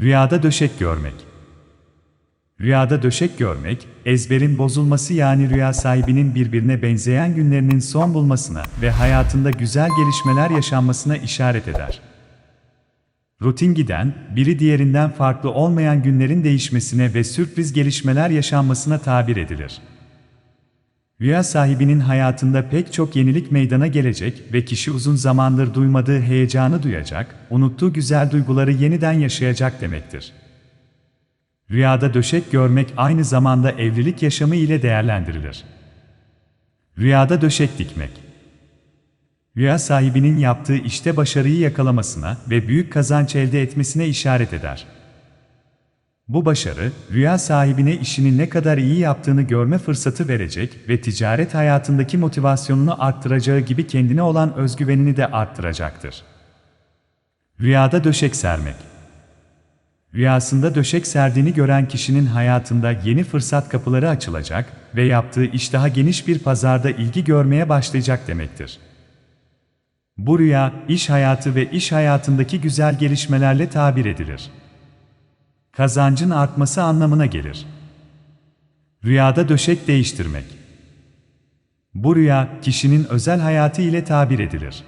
Rüyada döşek görmek. Rüyada döşek görmek, ezberin bozulması yani rüya sahibinin birbirine benzeyen günlerinin son bulmasına ve hayatında güzel gelişmeler yaşanmasına işaret eder. Rutin giden, biri diğerinden farklı olmayan günlerin değişmesine ve sürpriz gelişmeler yaşanmasına tabir edilir. Rüya sahibinin hayatında pek çok yenilik meydana gelecek ve kişi uzun zamandır duymadığı heyecanı duyacak, unuttuğu güzel duyguları yeniden yaşayacak demektir. Rüyada döşek görmek aynı zamanda evlilik yaşamı ile değerlendirilir. Rüyada döşek dikmek Rüya sahibinin yaptığı işte başarıyı yakalamasına ve büyük kazanç elde etmesine işaret eder. Bu başarı, rüya sahibine işini ne kadar iyi yaptığını görme fırsatı verecek ve ticaret hayatındaki motivasyonunu arttıracağı gibi kendine olan özgüvenini de arttıracaktır. Rüyada döşek sermek Rüyasında döşek serdiğini gören kişinin hayatında yeni fırsat kapıları açılacak ve yaptığı iş daha geniş bir pazarda ilgi görmeye başlayacak demektir. Bu rüya, iş hayatı ve iş hayatındaki güzel gelişmelerle tabir edilir. Kazancın artması anlamına gelir. Rüyada döşek değiştirmek. Bu rüya, kişinin özel hayatı ile tabir edilir.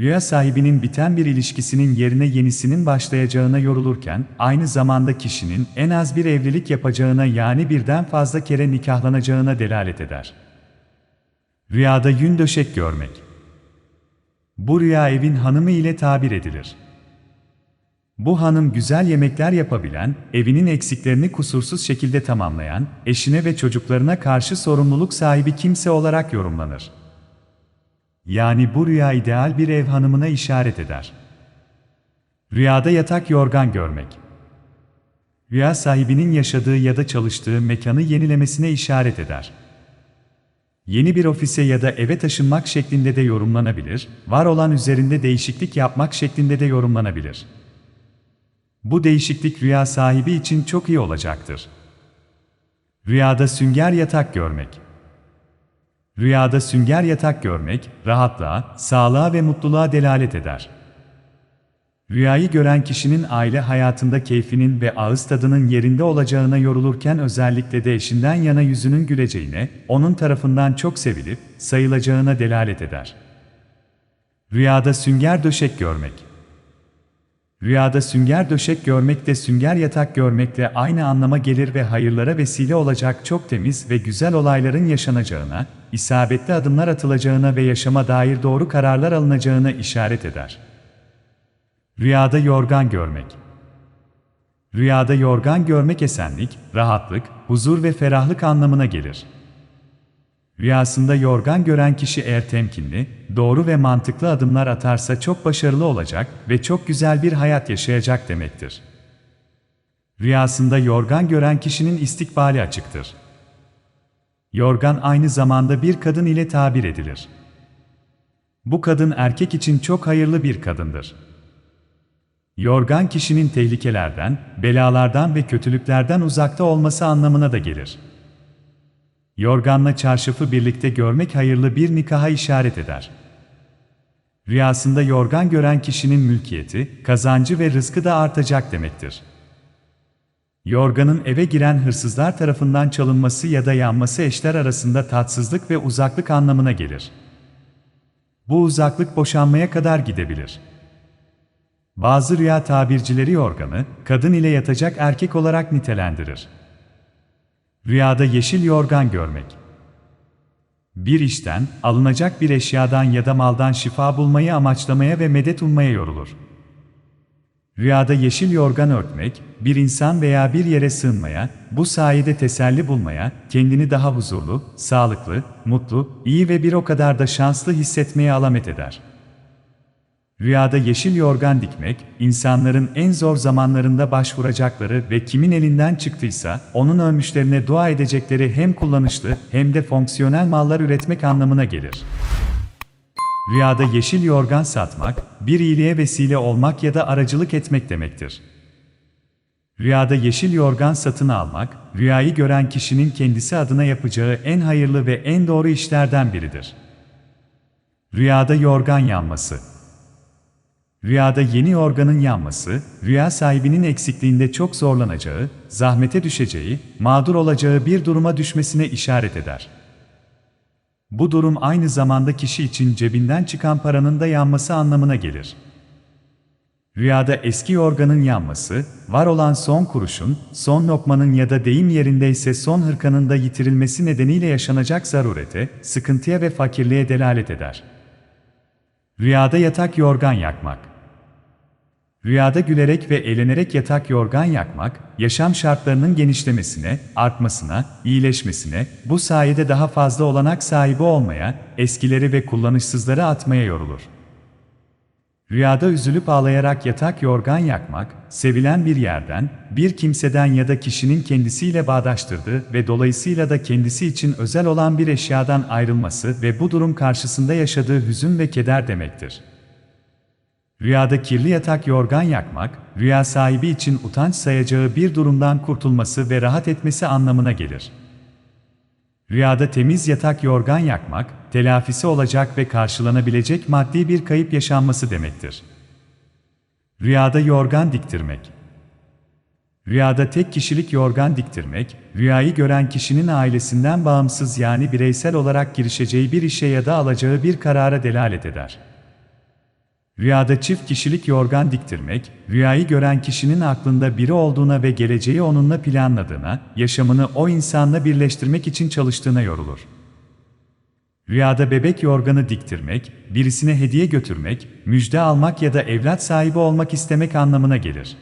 Rüya sahibinin biten bir ilişkisinin yerine yenisinin başlayacağına yorulurken, aynı zamanda kişinin en az bir evlilik yapacağına yani birden fazla kere nikahlanacağına delalet eder. Rüyada yün döşek görmek. Bu rüya evin hanımı ile tabir edilir. Bu hanım güzel yemekler yapabilen, evinin eksiklerini kusursuz şekilde tamamlayan, eşine ve çocuklarına karşı sorumluluk sahibi kimse olarak yorumlanır. Yani bu rüya ideal bir ev hanımına işaret eder. Rüyada yatak yorgan görmek. Rüya sahibinin yaşadığı ya da çalıştığı mekanı yenilemesine işaret eder. Yeni bir ofise ya da eve taşınmak şeklinde de yorumlanabilir, var olan üzerinde değişiklik yapmak şeklinde de yorumlanabilir. Bu değişiklik rüya sahibi için çok iyi olacaktır. Rüyada sünger yatak görmek. Rüyada sünger yatak görmek, rahatlığa, sağlığa ve mutluluğa delalet eder. Rüyayı gören kişinin aile hayatında keyfinin ve ağız tadının yerinde olacağına yorulurken özellikle de eşinden yana yüzünün güleceğine, onun tarafından çok sevilip, sayılacağına delalet eder. Rüyada sünger döşek görmek. Rüyada sünger döşek görmek de sünger yatak görmekle aynı anlama gelir ve hayırlara vesile olacak çok temiz ve güzel olayların yaşanacağına, isabetli adımlar atılacağına ve yaşama dair doğru kararlar alınacağına işaret eder. Rüyada yorgan görmek. Rüyada yorgan görmek esenlik, rahatlık, huzur ve ferahlık anlamına gelir. Rüyasında yorgan gören kişi eğer temkinli, doğru ve mantıklı adımlar atarsa çok başarılı olacak ve çok güzel bir hayat yaşayacak demektir. Rüyasında yorgan gören kişinin istikbali açıktır. Yorgan aynı zamanda bir kadın ile tabir edilir. Bu kadın erkek için çok hayırlı bir kadındır. Yorgan kişinin tehlikelerden, belalardan ve kötülüklerden uzakta olması anlamına da gelir. Yorganla çarşafı birlikte görmek hayırlı bir nikaha işaret eder. Rüyasında yorgan gören kişinin mülkiyeti, kazancı ve rızkı da artacak demektir. Yorganın eve giren hırsızlar tarafından çalınması ya da yanması eşler arasında tatsızlık ve uzaklık anlamına gelir. Bu uzaklık boşanmaya kadar gidebilir. Bazı rüya tabircileri yorganı, kadın ile yatacak erkek olarak nitelendirir. Rüyada yeşil yorgan görmek. Bir işten, alınacak bir eşyadan ya da maldan şifa bulmayı amaçlamaya ve medet ummaya yorulur. Rüyada yeşil yorgan örtmek, bir insan veya bir yere sığınmaya, bu sayede teselli bulmaya, kendini daha huzurlu, sağlıklı, mutlu, iyi ve bir o kadar da şanslı hissetmeye alamet eder. Rüyada yeşil yorgan dikmek, insanların en zor zamanlarında başvuracakları ve kimin elinden çıktıysa, onun ölmüşlerine dua edecekleri hem kullanışlı hem de fonksiyonel mallar üretmek anlamına gelir. Rüyada yeşil yorgan satmak, bir iyiliğe vesile olmak ya da aracılık etmek demektir. Rüyada yeşil yorgan satın almak, rüyayı gören kişinin kendisi adına yapacağı en hayırlı ve en doğru işlerden biridir. Rüyada yorgan yanması Rüyada yeni yorganın yanması, rüya sahibinin eksikliğinde çok zorlanacağı, zahmete düşeceği, mağdur olacağı bir duruma düşmesine işaret eder. Bu durum aynı zamanda kişi için cebinden çıkan paranın da yanması anlamına gelir. Rüyada eski yorganın yanması, var olan son kuruşun, son lokmanın ya da deyim yerindeyse son hırkanın da yitirilmesi nedeniyle yaşanacak zarurete, sıkıntıya ve fakirliğe delalet eder. Rüyada yatak yorgan yakmak Rüyada gülerek ve eğlenerek yatak yorgan yakmak, yaşam şartlarının genişlemesine, artmasına, iyileşmesine, bu sayede daha fazla olanak sahibi olmaya, eskileri ve kullanışsızları atmaya yorulur. Rüyada üzülüp ağlayarak yatak yorgan yakmak, sevilen bir yerden, bir kimseden ya da kişinin kendisiyle bağdaştırdığı ve dolayısıyla da kendisi için özel olan bir eşyadan ayrılması ve bu durum karşısında yaşadığı hüzün ve keder demektir. Rüyada kirli yatak yorgan yakmak, rüya sahibi için utanç sayacağı bir durumdan kurtulması ve rahat etmesi anlamına gelir. Rüyada temiz yatak yorgan yakmak, telafisi olacak ve karşılanabilecek maddi bir kayıp yaşanması demektir. Rüyada yorgan diktirmek Rüyada tek kişilik yorgan diktirmek, rüyayı gören kişinin ailesinden bağımsız yani bireysel olarak girişeceği bir işe ya da alacağı bir karara delalet eder. Rüyada çift kişilik yorgan diktirmek, rüyayı gören kişinin aklında biri olduğuna ve geleceği onunla planladığına, yaşamını o insanla birleştirmek için çalıştığına yorulur. Rüyada bebek yorganı diktirmek, birisine hediye götürmek, müjde almak ya da evlat sahibi olmak istemek anlamına gelir.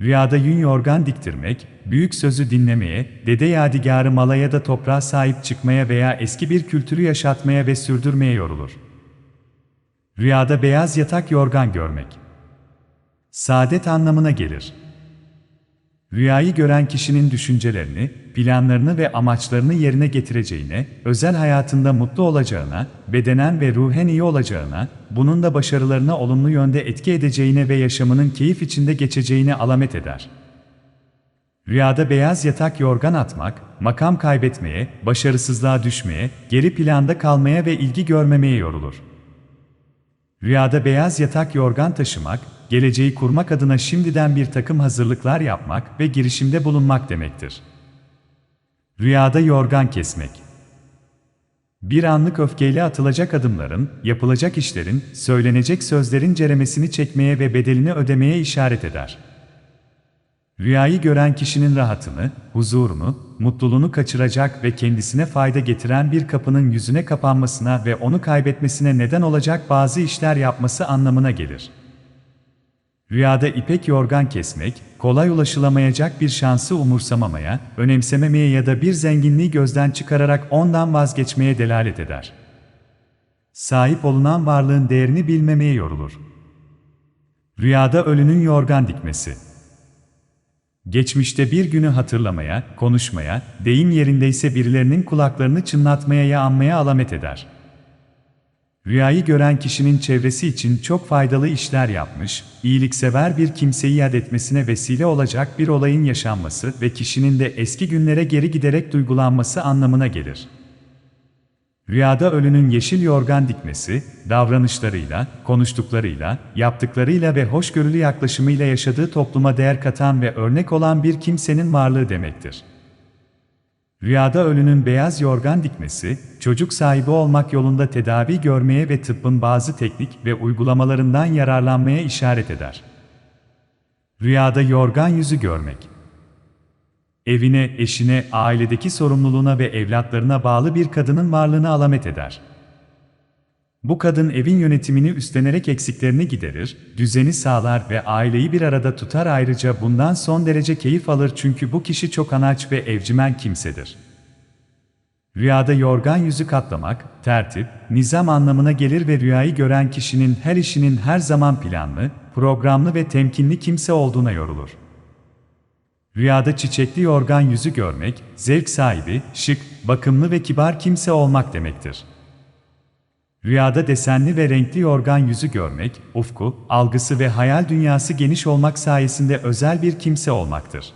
Rüyada yün yorgan diktirmek, büyük sözü dinlemeye, dede yadigarı mala ya da toprağa sahip çıkmaya veya eski bir kültürü yaşatmaya ve sürdürmeye yorulur. Rüyada beyaz yatak yorgan görmek. Saadet anlamına gelir. Rüyayı gören kişinin düşüncelerini, planlarını ve amaçlarını yerine getireceğine, özel hayatında mutlu olacağına, bedenen ve ruhen iyi olacağına, bunun da başarılarına olumlu yönde etki edeceğine ve yaşamının keyif içinde geçeceğine alamet eder. Rüyada beyaz yatak yorgan atmak, makam kaybetmeye, başarısızlığa düşmeye, geri planda kalmaya ve ilgi görmemeye yorulur. Rüyada beyaz yatak yorgan taşımak, geleceği kurmak adına şimdiden bir takım hazırlıklar yapmak ve girişimde bulunmak demektir. Rüyada yorgan kesmek Bir anlık öfkeyle atılacak adımların, yapılacak işlerin, söylenecek sözlerin ceremesini çekmeye ve bedelini ödemeye işaret eder. Rüyayı gören kişinin rahatını, huzurunu, mutluluğunu kaçıracak ve kendisine fayda getiren bir kapının yüzüne kapanmasına ve onu kaybetmesine neden olacak bazı işler yapması anlamına gelir. Rüyada ipek yorgan kesmek, kolay ulaşılamayacak bir şansı umursamamaya, önemsememeye ya da bir zenginliği gözden çıkararak ondan vazgeçmeye delalet eder. Sahip olunan varlığın değerini bilmemeye yorulur. Rüyada ölünün yorgan dikmesi Geçmişte bir günü hatırlamaya, konuşmaya, deyim yerindeyse birilerinin kulaklarını çınlatmaya ya anmaya alamet eder. Rüyayı gören kişinin çevresi için çok faydalı işler yapmış, iyiliksever bir kimseyi yad etmesine vesile olacak bir olayın yaşanması ve kişinin de eski günlere geri giderek duygulanması anlamına gelir. Rüyada ölünün yeşil yorgan dikmesi, davranışlarıyla, konuştuklarıyla, yaptıklarıyla ve hoşgörülü yaklaşımıyla yaşadığı topluma değer katan ve örnek olan bir kimsenin varlığı demektir. Rüyada ölünün beyaz yorgan dikmesi, çocuk sahibi olmak yolunda tedavi görmeye ve tıbbın bazı teknik ve uygulamalarından yararlanmaya işaret eder. Rüyada yorgan yüzü görmek evine, eşine, ailedeki sorumluluğuna ve evlatlarına bağlı bir kadının varlığını alamet eder. Bu kadın evin yönetimini üstlenerek eksiklerini giderir, düzeni sağlar ve aileyi bir arada tutar ayrıca bundan son derece keyif alır çünkü bu kişi çok anaç ve evcimen kimsedir. Rüyada yorgan yüzü katlamak, tertip, nizam anlamına gelir ve rüyayı gören kişinin her işinin her zaman planlı, programlı ve temkinli kimse olduğuna yorulur. Rüyada çiçekli yorgan yüzü görmek, zevk sahibi, şık, bakımlı ve kibar kimse olmak demektir. Rüyada desenli ve renkli yorgan yüzü görmek, ufku, algısı ve hayal dünyası geniş olmak sayesinde özel bir kimse olmaktır.